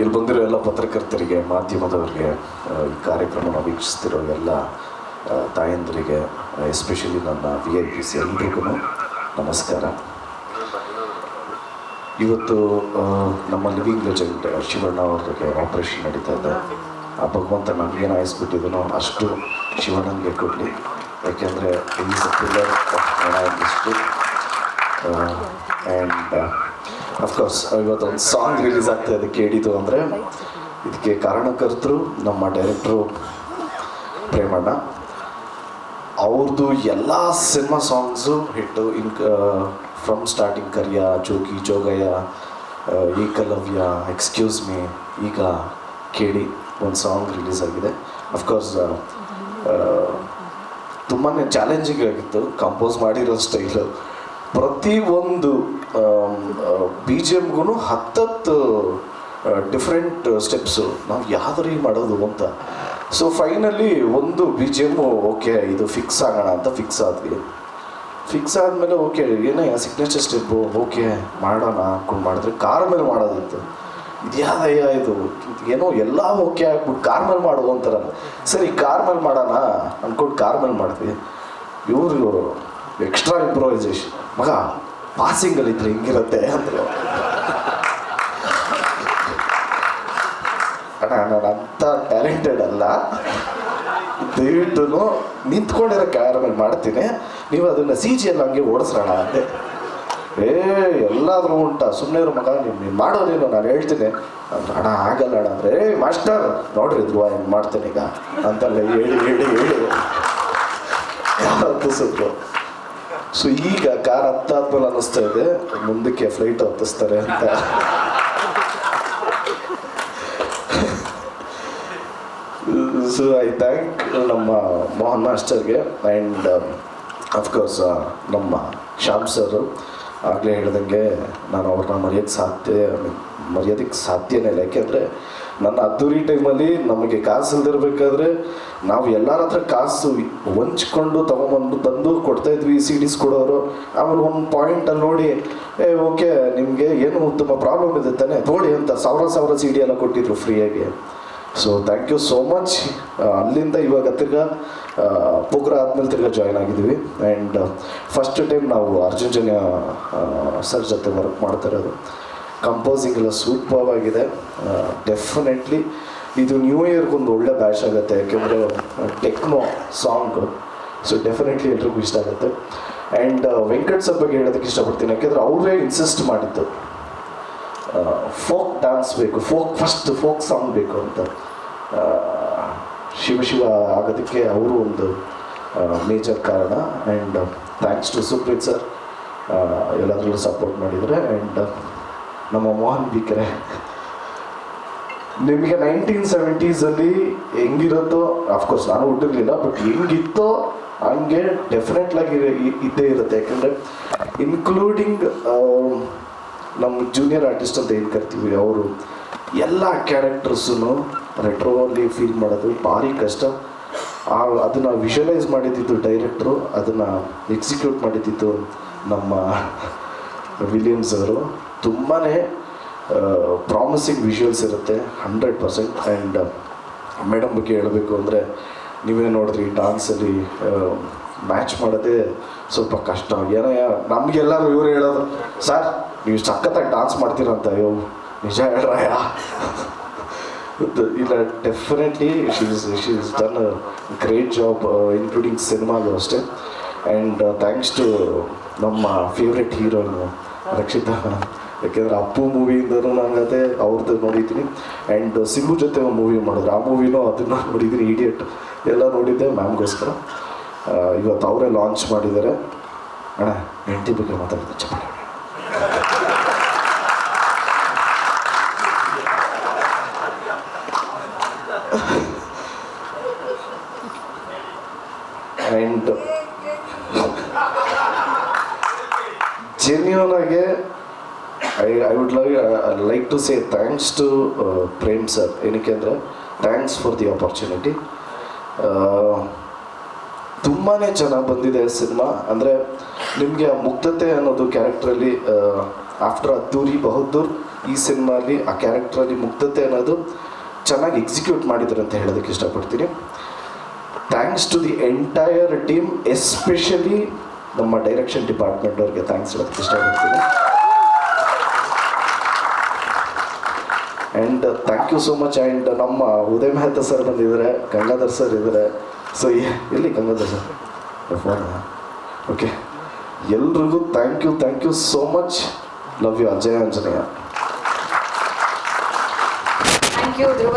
ಇಲ್ಲಿ ಬಂದಿರೋ ಎಲ್ಲ ಪತ್ರಕರ್ತರಿಗೆ, ಮಾಧ್ಯಮದವರಿಗೆ ಈ ಕಾರ್ಯಕ್ರಮನ ವೀಕ್ಷಿಸ್ತಿರೋ ಎಲ್ಲ ತಾಯಂದರಿಗೆ ಎಸ್ಪೆಷಲಿ ನನ್ನ ವಿ ಐ ಪಿ ಸಿ ಎಲ್ರಿಗೂ ನಮಸ್ಕಾರ. ಇವತ್ತು ನಮ್ಮ ಲಿವಿಂಗ್ ಲೆಜೆಂಡ್ ಶಿವಣ್ಣ ಅವ್ರಿಗೆ ಆಪರೇಷನ್ ನಡೀತಾ ಇದೆ. ಆ ಭಗವಂತ ನಮಗೇನು ಆಯಿಸ್ಬಿಟ್ಟಿದನೋ ಅಷ್ಟು ಶಿವಣ್ಣನಿಗೆ ಕೊಡಲಿ. ಯಾಕೆಂದರೆ is industry and of course ಇವತ್ತೊಂದು ಸಾಂಗ್ ರಿಲೀಸ್ ಆಗ್ತಾ ಇದೆ, ಕೇಳಿದ್ದು ಅಂದರೆ ಇದಕ್ಕೆ ಕಾರಣಕರ್ತರು, ನಮ್ಮ ಡೈರೆಕ್ಟ್ರು ಪ್ರೇಮಣ್ಣ. ಅವ್ರದ್ದು ಎಲ್ಲ cinema songs hit in from starting Kariya, Jogi, Jogayya Ekalavya excuse me ಈಗ ಕೇಳಿ ಒಂದು ಸಾಂಗ್ ರಿಲೀಸ್ ಆಗಿದೆ. ಅಫ್ಕೋರ್ಸ್ ತುಂಬಾ ಚಾಲೆಂಜಿಂಗ್ ಆಗಿತ್ತು. ಕಂಪೋಸ್ ಮಾಡಿರೋ ಸ್ಟೈಲು ಪ್ರತಿಯೊಂದು ಬಿ ಜಿ ಎಮ್ಗೂ ಹತ್ತತ್ತು ಡಿಫ್ರೆಂಟ್ ಸ್ಟೆಪ್ಸು ನಾವು ಯಾವ್ದು ಮಾಡೋದು ಅಂತ. ಸೊ ಫೈನಲಿ ಒಂದು ಬಿ ಜಿ ಎಮ್ಮು ಓಕೆ, ಇದು ಫಿಕ್ಸ್ ಆಗೋಣ ಅಂತ ಫಿಕ್ಸ್ ಆದ್ವಿ. ಫಿಕ್ಸ್ ಆದಮೇಲೆ ಓಕೆ, ಏನೇ ಸಿಗ್ನೇಚರ್ ಸ್ಟೆಪ್ಪು ಓಕೆ, ಮಾಡೋಣ ಅನ್ಕೊಂಡು ಮಾಡಿದ್ರೆ ಕಾರ್ ಮೇಲೆ ಮಾಡೋದಿತ್ತು ಇದು ಯಾವ್ದಯ್ಯ ಇದು? ಏನೋ ಎಲ್ಲ ಓಕೆ ಆಗ್ಬಿಟ್ಟು ಕಾರ್ ಮೇಲೆ ಮಾಡುವ ಅಂತಾರ ಸರಿ ಕಾರ್ ಮೇಲೆ ಮಾಡೋಣ ಅಂದ್ಕೊಂಡು ಕಾರ್ ಮೇಲೆ ಮಾಡಿದ್ವಿ. ಇವರು ಎಕ್ಸ್ಟ್ರಾ ಪ್ರೊವೈಸೇಷನ್ ಮಗ ಇದ್ರೆ ಹಿಂಗಿರುತ್ತೆ ಅಂದರು ಅಣ್ಣ, ನಾನು ಅಂಥ ಟ್ಯಾಲೆಂಟೆಡ್ ಅಲ್ಲ. ದಯವಿಟ್ಟು ನಿಂತ್ಕೊಂಡಿರೋ ಕಾರ್ ಮೇಲೆ ಮಾಡ್ತೀನಿ. ನೀವು ಅದನ್ನು ಸಿ ಜಿ ಎಲ್ಲ ಹಂಗೆ ಓಡಿಸ್ರೋಣ ಅಂದೆ. ಏ, ಎಲ್ಲಾದ್ರೂ ಉಂಟಾ. ಸುಮ್ಮನೆ ಇರೋ ಮಗ ನೀವು ನೀನು ಮಾಡೋದೇನು ನಾನು ಹೇಳ್ತೀನಿ. ಅಣ್ಣ, ಆಗಲ್ಲ ಅಣ್ಣ ಅಂದ್ರೆ, ಏ, ಮಾಸ್ಟರ್, ನೋಡ್ರಿ ಧ್ರುವ, ಹಿಂಗೆ ಮಾಡ್ತೇನೆ ಈಗ. ಅಂತೆಲ್ಲ ಹೇಳಿ ಹೇಳಿ ಹೇಳಿ. ಹತ್ತಿಸಿದ್ರು ಸೊ ಈಗ ಕಾರ್ ಹತ್ತಾದ್ಮೇಲೆ ಅನ್ನಿಸ್ತಾ ಇದೆ. ಮುಂದಕ್ಕೆ ಫ್ಲೈಟ್ ಹತ್ತಿಸ್ತಾರೆ ಅಂತ. ಸೊ ಐ ಥ್ಯಾಂಕ್ ನಮ್ಮ ಮೋಹನ್ ಮಾಸ್ಟರ್ಗೆ ಆ್ಯಂಡ್ ಅಫ್ಕೋರ್ಸ್ ನಮ್ಮ ಶ್ಯಾಮ್ ಸರ್ ಆಗಲೇ ಹೇಳ್ದಂಗೆ ನಾನು ಅವ್ರನ್ನ ಮರೆಯೋಕ್ಕೆ ಸಾಧ್ಯ ಮರೆಯೋದಕ್ಕೆ ಸಾಧ್ಯನೇ ಇಲ್ಲ. ಯಾಕೆಂದರೆ ನನ್ನ ಅದ್ದೂರಿ ಟೈಮಲ್ಲಿ ನಮಗೆ ಕಾಸು ಇಲ್ದಿರಬೇಕಾದ್ರೆ ನಾವು ಎಲ್ಲರ ಹತ್ರ ಕಾಸು ಹೊಂಚ್ಕೊಂಡು ತಗೊಂಬಂದು ತಂದು ಕೊಡ್ತಾ ಇದ್ವಿ ಸಿ ಡಿಸ್ ಕೊಡೋರು. ಆಮೇಲೆ ಒಂದು ಪಾಯಿಂಟಲ್ಲಿ ನೋಡಿ, ಏ ಓಕೆ ನಿಮಗೆ ಏನು ಉತ್ತಮ ಪ್ರಾಬ್ಲಮ್ ಇದೆ ತಾನೆ? ನೋಡಿ ಅಂತ ಸಾವಿರ ಸಾವಿರ ಸಿ ಡಿ ಎಲ್ಲ ಕೊಟ್ಟಿದ್ರು ಫ್ರೀಯಾಗಿ so thank you so much ಅಲ್ಲಿಂದ ಇವಾಗ ತಿರ್ಗಾ ಪೋಗ್ರ ಆದ್ಮೇಲೆ ತಿರ್ಗಾ ಜಾಯ್ನ್ ಆಗಿದ್ದೀವಿ. ಆ್ಯಂಡ್ ಫಸ್ಟ್ ಟೈಮ್ ನಾವು ಅರ್ಜುನ್ ಸರ್ ಜೊತೆ ವರ್ಕ್ ಮಾಡ್ತಾ ಇರೋದು. ಕಂಪೋಸಿಂಗ್ ಎಲ್ಲ ಸೂಪರ್ ಆಗಿದೆ. ಡೆಫಿನೆಟ್ಲಿ ಇದು ನ್ಯೂ ಇಯರ್ಗೊಂದು ಒಳ್ಳೆ ಬ್ಯಾಶ್ ಆಗುತ್ತೆ. ಯಾಕೆಂದರೆ ಟೆಕ್ನೋ ಸಾಂಗ್ ಸೊ ಡೆಫಿನೆಟ್ಲಿ ಎಲ್ರಿಗೂ ಇಷ್ಟ ಆಗುತ್ತೆ. ಆ್ಯಂಡ್ ವೆಂಕಟ್ ಸರ್ ಬಗ್ಗೆ ಹೇಳೋದಕ್ಕೆ ಇಷ್ಟಪಡ್ತೀನಿ. ಯಾಕೆಂದರೆ ಅವರೇ ಇನ್ಸಿಸ್ಟ್ ಮಾಡಿದ್ದು. ಫೋಕ್ ಡ್ಯಾನ್ಸ್ ಬೇಕು. ಫೋಕ್ ಫಸ್ಟ್ ಫೋಕ್ ಸಾಂಗ್ ಬೇಕು ಅಂತ. ಶಿವ ಶಿವ ಆಗೋದಕ್ಕೆ ಅವರು ಒಂದು ಮೇಜರ್ ಕಾರಣ. And thanks to Supreeth sir ಎಲ್ಲದರಲ್ಲೂ ಸಪೋರ್ಟ್ ಮಾಡಿದರೆ. ಆ್ಯಂಡ್ ನಮ್ಮ ಮೋಹನ್ ಬಿಕರೆ ನಿಮಗೆ ನೈನ್ಟೀನ್ ಸೆವೆಂಟೀಸಲ್ಲಿ ಹೆಂಗಿರುತ್ತೋ ಅಫ್ಕೋರ್ಸ್ ನಾನು ಹುಟ್ಟಿರಲಿಲ್ಲ ಬಟ್ ಹೆಂಗಿತ್ತೋ ಹಂಗೆ ಡೆಫಿನೆಟ್ಲಾಗಿ ಇದ್ದೇ ಇರುತ್ತೆ. ಯಾಕಂದರೆ ಇನ್ಕ್ಲೂಡಿಂಗ್ ನಮ್ಮ ಜೂನಿಯರ್ ಆರ್ಟಿಸ್ಟ್ ಅಂತ ಏನು ಕರಿತೀವಿ, ಅವರು ಎಲ್ಲ ಕ್ಯಾರೆಕ್ಟರ್ಸೂ ರೆಟ್ರೋಲ್ಲಿ ಫೀಲ್ ಮಾಡೋದು ಭಾರಿ ಕಷ್ಟ. ಆ, ಅದನ್ನು ವಿಷುವಲೈಸ್ ಮಾಡಿದ್ದಿದ್ದು ಡೈರೆಕ್ಟ್ರು, ಅದನ್ನು ಎಕ್ಸಿಕ್ಯೂಟ್ ಮಾಡಿದ್ದಿದ್ದು ನಮ್ಮ ವಿಲಿಯಮ್ಸ್ ಅವರು. ತುಂಬಾ ಪ್ರಾಮಿಸಿಂಗ್ ವಿಷುವಲ್ಸ್ ಇರುತ್ತೆ, ಹಂಡ್ರೆಡ್ ಪರ್ಸೆಂಟ್. ಆ್ಯಂಡ್ ಮೇಡಮ್ ಬಗ್ಗೆ ಹೇಳಬೇಕು ಅಂದರೆ, ನೀವೇ ನೋಡಿದ್ರಿ, ಡಾನ್ಸಲ್ಲಿ ಮ್ಯಾಚ್ ಮಾಡೋದೇ ಸ್ವಲ್ಪ ಕಷ್ಟ. ಏನೋ ನಮಗೆಲ್ಲರೂ ಇವರು ಹೇಳೋದು, ಸರ್, ನೀವು ಸಖತ್ತಾಗಿ ಡಾನ್ಸ್ ಮಾಡ್ತೀರಂತ ಅಯ್ಯೋ, ನಿಜ ಹೇಳ್ರಯ್ಯ ಇಲ್ಲ definitely she's she's done great job including ಸಿನಿಮಾಲು ಅಷ್ಟೇ. ಆ್ಯಂಡ್ ಥ್ಯಾಂಕ್ಸ್ ಟು ನಮ್ಮ ಫೇವ್ರೆಟ್ ಹೀರೋನು ರಕ್ಷಿತಾ. ಯಾಕೆಂದರೆ ಅಪ್ಪು ಮೂವಿಯಿಂದನೂ ನಾನು ಅದೇ ಅವ್ರದ್ದು ನೋಡಿದ್ದೀನಿ. ಆ್ಯಂಡ್ ಸಿಂಬು ಜೊತೆ ಒಂದು ಮೂವಿ ಮಾಡಿದ್ರು. ಆ ಮೂವಿನೂ ಅದನ್ನು ನೋಡಿದ್ದೀನಿ ಇಡಿಯಟ್ ಎಲ್ಲ ನೋಡಿದ್ದೆ ಮ್ಯಾಮ್ಗೋಸ್ಕರ. ಇವತ್ತು ಅವರೇ ಲಾಂಚ್ ಮಾಡಿದ್ದಾರೆ. ಅಣ್ಣ, ಹೆಂಡತಿ ಬಗ್ಗೆ ಮಾತಾಡಿದ್ರೆ ಚಪ್ಪಾಳೆ. ಆ್ಯಂಡ್ ಜೆನ್ಯೂನ್ ಆಗಿ I I would like like to say thanks to Prem sir ಏನಕ್ಕೆ ಅಂದರೆ ಥ್ಯಾಂಕ್ಸ್ ಫಾರ್ ದಿ ಆಪರ್ಚುನಿಟಿ ತುಂಬಾ ಚೆನ್ನಾಗಿ ಬಂದಿದೆ ಸಿನಿಮಾ. ಅಂದರೆ, ನಿಮಗೆ ಆ ಮುಗ್ಧತೆ ಅನ್ನೋದು ಕ್ಯಾರೆಕ್ಟ್ರಲ್ಲಿ ಆಫ್ಟರ್ ಅದ್ದೂರಿ ಬಹದ್ದೂರ್ ಈ ಸಿನಿಮಾಲಿ ಆ ಕ್ಯಾರೆಕ್ಟ್ರಲ್ಲಿ ಮುಗ್ಧತೆ ಅನ್ನೋದು ಚೆನ್ನಾಗಿ ಎಕ್ಸಿಕ್ಯೂಟ್ ಮಾಡಿದ್ರು ಅಂತ ಹೇಳೋದಕ್ಕೆ ಇಷ್ಟಪಡ್ತೀನಿ. Thanks to the entire team especially ನಮ್ಮ ಡೈರೆಕ್ಷನ್ ಡಿಪಾರ್ಟ್ಮೆಂಟ್ ಅವ್ರಿಗೆ ಥ್ಯಾಂಕ್ಸ್ ಹೇಳೋದಕ್ಕೆ ಇಷ್ಟಪಡ್ತೀನಿ. And thank you so much and ನಮ್ಮ ಉದಯ ಮೆಹ್ತಾ ಸರ್ ಬಂದಿದ್ದಾರೆ, ಗಂಗಾಧರ್ ಸರ್ ಇದ್ದಾರೆ. ಸೊ ಎಲ್ಲಿ ಗಂಗಾಧರ್ ಸರ್ ಓಕೆ ಎಲ್ರಿಗೂ thank you thank you so much love you Ajay Anjaneya. Thank you Dhruva